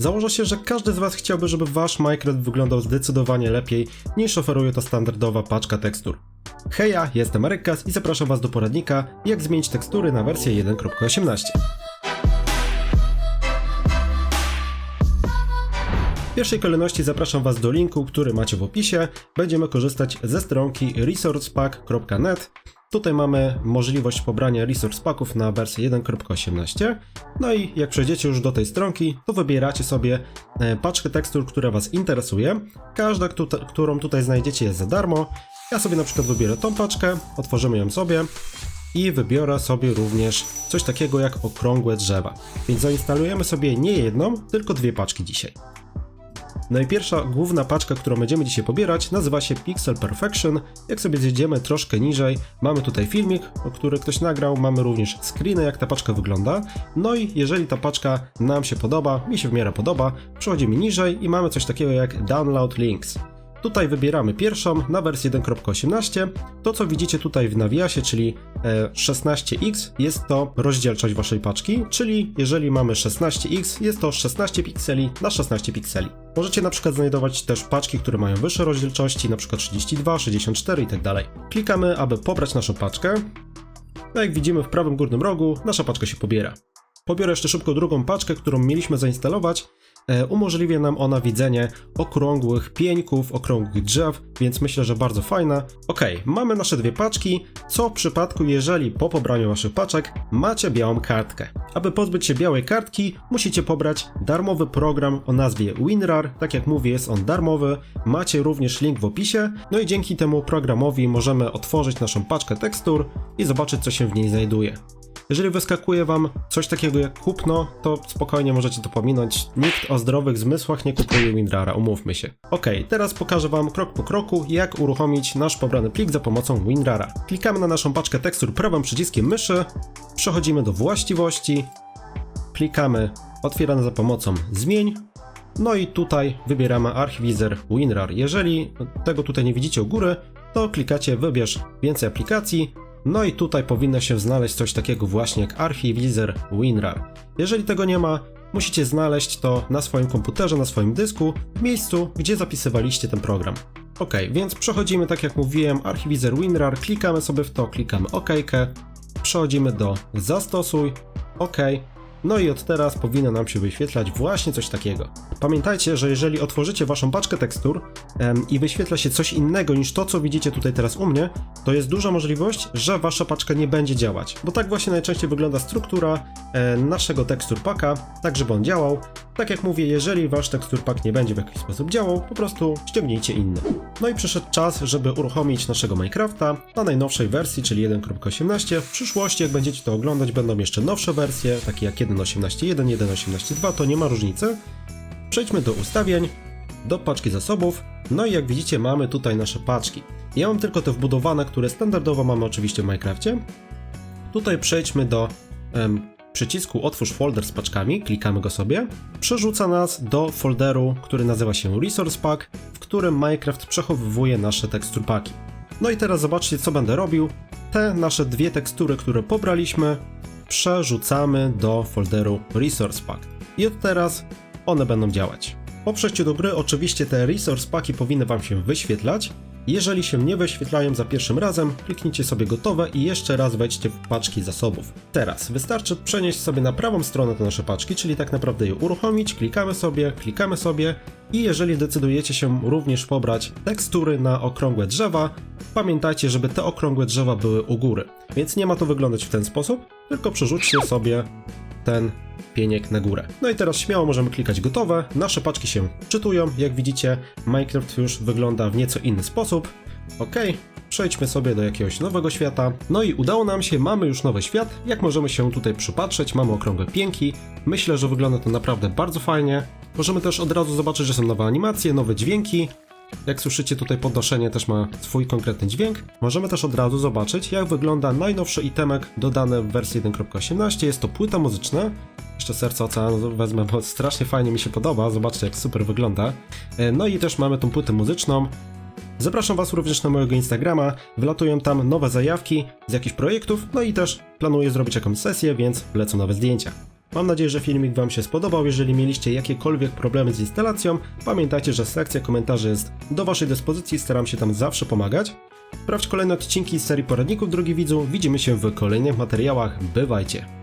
Założę się, że każdy z Was chciałby, żeby Wasz Minecraft wyglądał zdecydowanie lepiej niż oferuje to standardowa paczka tekstur. Heja, jestem Arekas i zapraszam Was do poradnika, jak zmienić tekstury na wersję 1.18. W pierwszej kolejności zapraszam Was do linku, który macie w opisie. Będziemy korzystać ze stronki resourcepack.net. Tutaj mamy możliwość pobrania resource packów na wersję 1.18. No i jak przejdziecie już do tej stronki, to wybieracie sobie e, paczkę tekstur, która Was interesuje. Każda, którą tutaj znajdziecie jest za darmo. Ja sobie na przykład wybiorę tą paczkę, otworzymy ją sobie i wybiorę sobie również coś takiego jak okrągłe drzewa. Więc zainstalujemy sobie nie jedną, tylko dwie paczki dzisiaj. No i pierwsza główna paczka, którą będziemy dzisiaj pobierać, nazywa się Pixel Perfection. Jak sobie zjedziemy troszkę niżej, mamy tutaj filmik, który ktoś nagrał, mamy również screeny, jak ta paczka wygląda. No i jeżeli ta paczka nam się podoba, mi się w miarę podoba, przechodzimy niżej i mamy coś takiego jak Download Links. Tutaj wybieramy pierwszą na wersję 1.18. To co widzicie tutaj w nawiasie, czyli e, 16x, jest to rozdzielczość waszej paczki, czyli jeżeli mamy 16x, jest to 16 pikseli na 16 pikseli. Możecie na przykład znajdować też paczki, które mają wyższe rozdzielczości, na przykład 32, 64 itd. Klikamy, aby pobrać naszą paczkę. No jak widzimy w prawym górnym rogu, nasza paczka się pobiera. Pobiorę jeszcze szybko drugą paczkę, którą mieliśmy zainstalować. E, umożliwia nam ona widzenie okrągłych pieńków, okrągłych drzew, więc myślę, że bardzo fajna. Ok, mamy nasze dwie paczki. Co w przypadku, jeżeli po pobraniu waszych paczek macie białą kartkę? Aby pozbyć się białej kartki, musicie pobrać darmowy program o nazwie WinRAR. Tak jak mówię, jest on darmowy. Macie również link w opisie. No i dzięki temu programowi możemy otworzyć naszą paczkę tekstur i zobaczyć, co się w niej znajduje. Jeżeli wyskakuje Wam coś takiego jak kupno, to spokojnie możecie to pominąć. Nikt o zdrowych zmysłach nie kupuje WinRara, umówmy się. Ok, teraz pokażę Wam krok po kroku, jak uruchomić nasz pobrany plik za pomocą WinRara. Klikamy na naszą paczkę tekstur prawym przyciskiem myszy, przechodzimy do właściwości, klikamy otwierane za pomocą zmień, no i tutaj wybieramy archiwizer WinRAR. Jeżeli tego tutaj nie widzicie u góry, to klikacie wybierz więcej aplikacji, no i tutaj powinno się znaleźć coś takiego właśnie jak archiwizer WinRAR. Jeżeli tego nie ma, musicie znaleźć to na swoim komputerze, na swoim dysku, w miejscu, gdzie zapisywaliście ten program. Ok, więc przechodzimy, tak jak mówiłem, archiwizer WinRAR, klikamy sobie w to, klikamy OK, przechodzimy do zastosuj, OK, no i od teraz powinno nam się wyświetlać właśnie coś takiego. Pamiętajcie, że jeżeli otworzycie waszą paczkę tekstur em, i wyświetla się coś innego niż to, co widzicie tutaj teraz u mnie, to jest duża możliwość, że wasza paczka nie będzie działać. Bo tak właśnie najczęściej wygląda struktura e, naszego tekstur paka, tak żeby on działał. Tak jak mówię, jeżeli wasz tekstur pack nie będzie w jakiś sposób działał, po prostu ściągnijcie inny. No i przyszedł czas, żeby uruchomić naszego Minecrafta na najnowszej wersji, czyli 1.18. W przyszłości, jak będziecie to oglądać, będą jeszcze nowsze wersje, takie jak 1.18.1, 1.18.2, to nie ma różnicy. Przejdźmy do ustawień, do paczki zasobów, no i jak widzicie mamy tutaj nasze paczki. Ja mam tylko te wbudowane, które standardowo mamy oczywiście w Minecrafcie. Tutaj przejdźmy do em, przycisku otwórz folder z paczkami, klikamy go sobie. Przerzuca nas do folderu, który nazywa się Resource Pack, w którym Minecraft przechowywuje nasze tekstur paki. No i teraz zobaczcie co będę robił. Te nasze dwie tekstury, które pobraliśmy, przerzucamy do folderu Resource Pack. I od teraz one będą działać. Po przejściu do gry oczywiście te resource paki powinny Wam się wyświetlać. Jeżeli się nie wyświetlają za pierwszym razem, kliknijcie sobie gotowe i jeszcze raz wejdźcie w paczki zasobów. Teraz wystarczy przenieść sobie na prawą stronę te nasze paczki, czyli tak naprawdę je uruchomić, klikamy sobie, klikamy sobie i jeżeli decydujecie się również pobrać tekstury na okrągłe drzewa, pamiętajcie, żeby te okrągłe drzewa były u góry. Więc nie ma to wyglądać w ten sposób, tylko przerzućcie sobie ten pieniek na górę. No i teraz śmiało możemy klikać gotowe. Nasze paczki się czytują. Jak widzicie, Minecraft już wygląda w nieco inny sposób. Ok, przejdźmy sobie do jakiegoś nowego świata. No i udało nam się, mamy już nowy świat. Jak możemy się tutaj przypatrzeć, mamy okrągłe pięki. Myślę, że wygląda to naprawdę bardzo fajnie. Możemy też od razu zobaczyć, że są nowe animacje, nowe dźwięki. Jak słyszycie, tutaj podnoszenie też ma swój konkretny dźwięk. Możemy też od razu zobaczyć, jak wygląda najnowszy itemek dodany w wersji 1.18. Jest to płyta muzyczna. Jeszcze serce oceanu wezmę, bo strasznie fajnie mi się podoba. Zobaczcie, jak super wygląda. E, No i też mamy tą płytę muzyczną. Zapraszam Was również na mojego Instagrama. Wlatują tam nowe zajawki z jakichś projektów. No i też planuję zrobić jakąś sesję, więc wlecą nowe zdjęcia. Mam nadzieję, że filmik Wam się spodobał. Jeżeli mieliście jakiekolwiek problemy z instalacją, pamiętajcie, że sekcja komentarzy jest do Waszej dyspozycji, staram się tam zawsze pomagać. Sprawdź kolejne odcinki z serii poradników, drogi widzu. Widzimy się w kolejnych materiałach. Bywajcie!